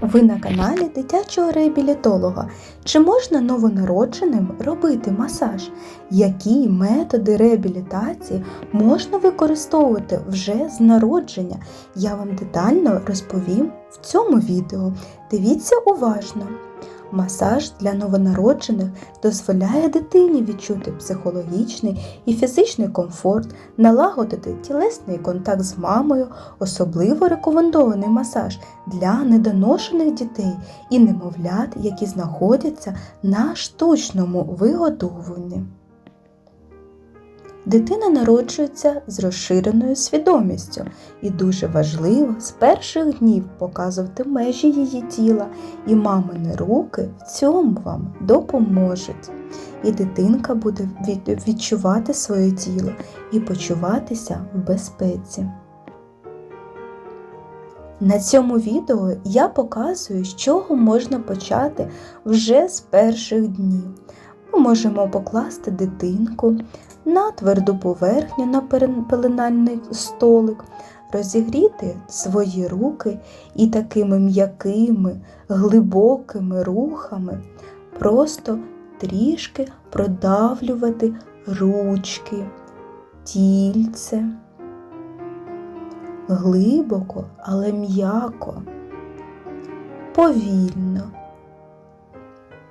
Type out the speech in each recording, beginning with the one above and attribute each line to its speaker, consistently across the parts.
Speaker 1: Ви на каналі дитячого реабілітолога. Чи можна новонародженим робити масаж? Які методи реабілітації можна використовувати вже з народження? Я вам детально розповім в цьому відео. Дивіться уважно. Масаж для новонароджених дозволяє дитині відчути психологічний і фізичний комфорт, налагодити тілесний контакт з мамою, особливо рекомендований масаж для недоношених дітей і немовлят, які знаходяться на штучному вигодовуванні. Дитина народжується з розширеною свідомістю, і дуже важливо з перших днів показувати межі її тіла, і мамини руки в цьому вам допоможуть. І дитинка буде відчувати своє тіло і почуватися в безпеці. На цьому відео я показую, з чого можна почати вже з перших днів. Ми можемо покласти дитинку на тверду поверхню на пеленальний столик, розігріти свої руки і такими м'якими, глибокими рухами просто трішки продавлювати ручки, тільце. Глибоко, але м'яко, повільно,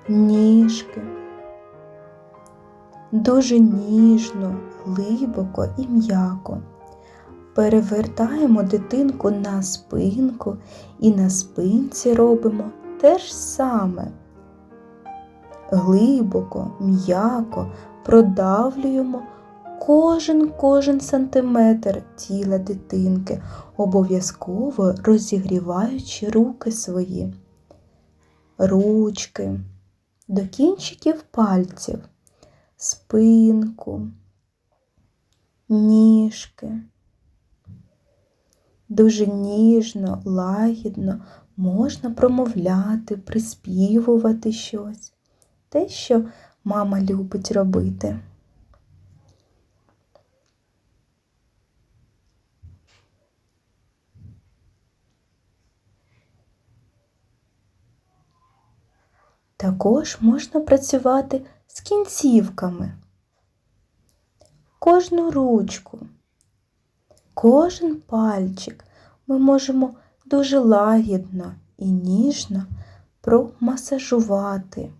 Speaker 1: ніжки дуже ніжно, глибоко і м'яко. Перевертаємо дитинку на спинку і на спинці робимо те ж саме. Глибоко, м'яко продавлюємо кожен кожен сантиметр тіла дитинки, обов'язково розігріваючи руки свої, ручки до кінчиків пальців спинку, ніжки. Дуже ніжно, лагідно можна промовляти, приспівувати щось, те, що мама любить робити. Також можна працювати з кінцівками. Кожну ручку, кожен пальчик ми можемо дуже лагідно і ніжно промасажувати.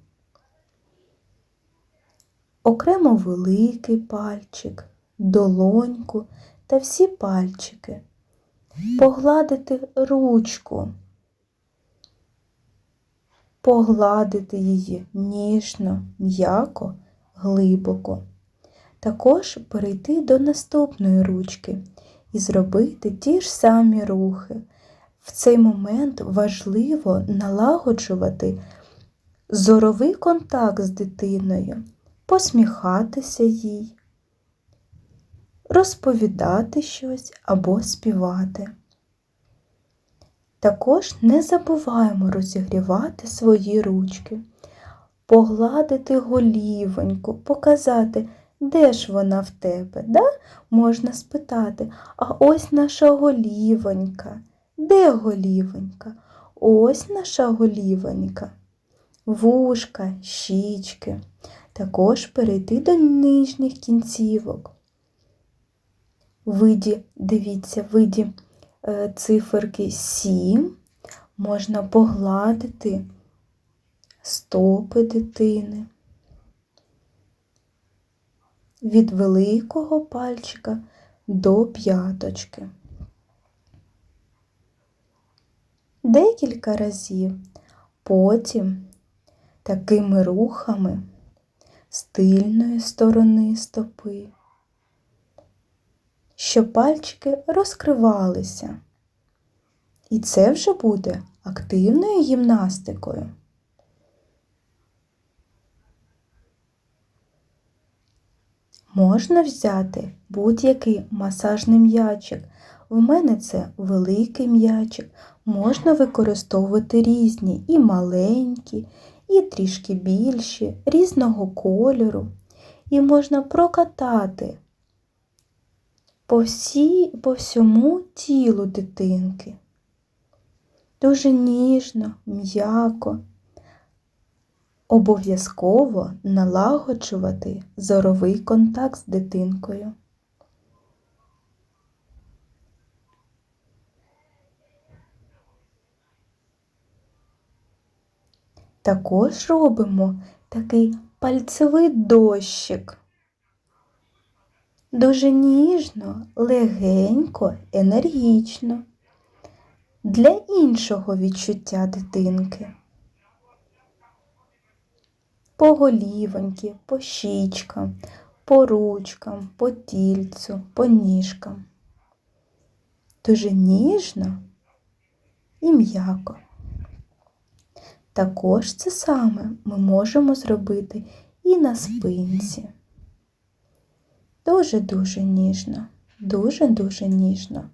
Speaker 1: Окремо великий пальчик, долоньку та всі пальчики. Погладити ручку погладити її ніжно, м'яко, глибоко. Також перейти до наступної ручки і зробити ті ж самі рухи. В цей момент важливо налагоджувати зоровий контакт з дитиною, посміхатися їй, розповідати щось або співати. Також не забуваємо розігрівати свої ручки, погладити голівоньку, показати, де ж вона в тебе. Да? Можна спитати, а ось наша голівонька. Де голівонька? Ось наша голівонька. Вушка, щічки. Також перейти до нижніх кінцівок. Виді, дивіться, виді циферки 7 можна погладити стопи дитини. Від великого пальчика до п'яточки. Декілька разів, потім такими рухами з тильної сторони стопи щоб пальчики розкривалися. І це вже буде активною гімнастикою. Можна взяти будь-який масажний м'ячик. У мене це великий м'ячик. Можна використовувати різні і маленькі, і трішки більші, різного кольору. І можна прокатати по, всі, по всьому тілу дитинки. дуже ніжно, м'яко. Обов'язково налагоджувати зоровий контакт з дитинкою. Також робимо такий пальцевий дощик. Дуже ніжно, легенько, енергічно. Для іншого відчуття дитинки. По голівоньки, по щічкам, по ручкам, по тільцю, по ніжкам. Дуже ніжно і м'яко. Також це саме ми можемо зробити і на спинці. Дуже-дуже ніжно, дуже-дуже ніжно.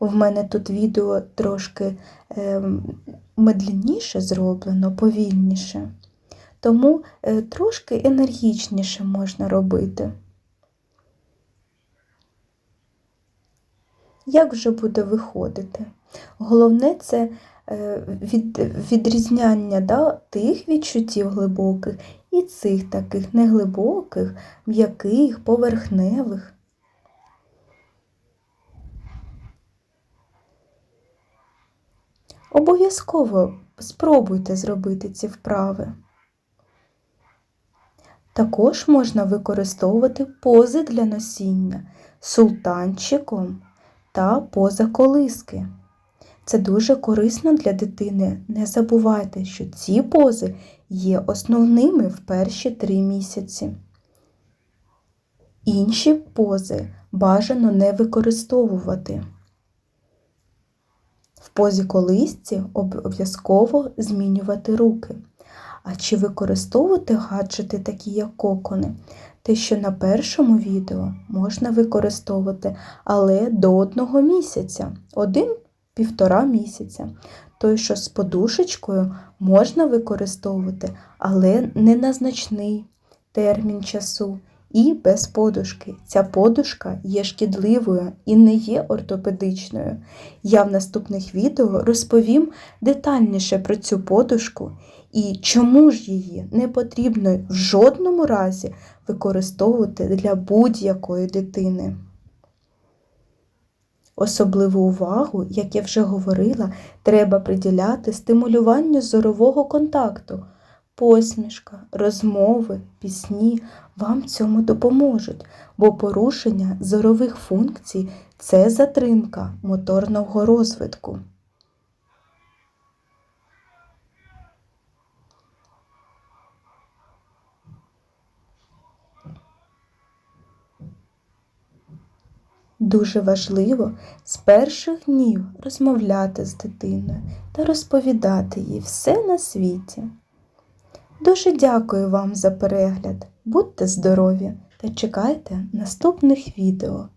Speaker 1: В мене тут відео трошки е, медленніше зроблено, повільніше, тому е, трошки енергічніше можна робити. Як вже буде виходити? Головне це е, від, відрізняння да, тих відчуттів глибоких і цих таких неглибоких, м'яких, поверхневих. Обов'язково спробуйте зробити ці вправи. Також можна використовувати пози для носіння султанчиком та поза колиски. Це дуже корисно для дитини. Не забувайте, що ці пози є основними в перші три місяці. Інші пози бажано не використовувати. В позі колисці обов'язково змінювати руки. А чи використовувати гаджети, такі як кокони? Те, що на першому відео можна використовувати, але до одного місяця, один-півтора місяця. Той, що з подушечкою можна використовувати, але не на значний термін часу і без подушки. Ця подушка є шкідливою і не є ортопедичною. Я в наступних відео розповім детальніше про цю подушку і чому ж її не потрібно в жодному разі використовувати для будь-якої дитини. Особливу увагу, як я вже говорила, треба приділяти стимулюванню зорового контакту. Посмішка, розмови, пісні вам цьому допоможуть, бо порушення зорових функцій це затримка моторного розвитку. Дуже важливо з перших днів розмовляти з дитиною та розповідати їй все на світі. Дуже дякую вам за перегляд, будьте здорові та чекайте наступних відео.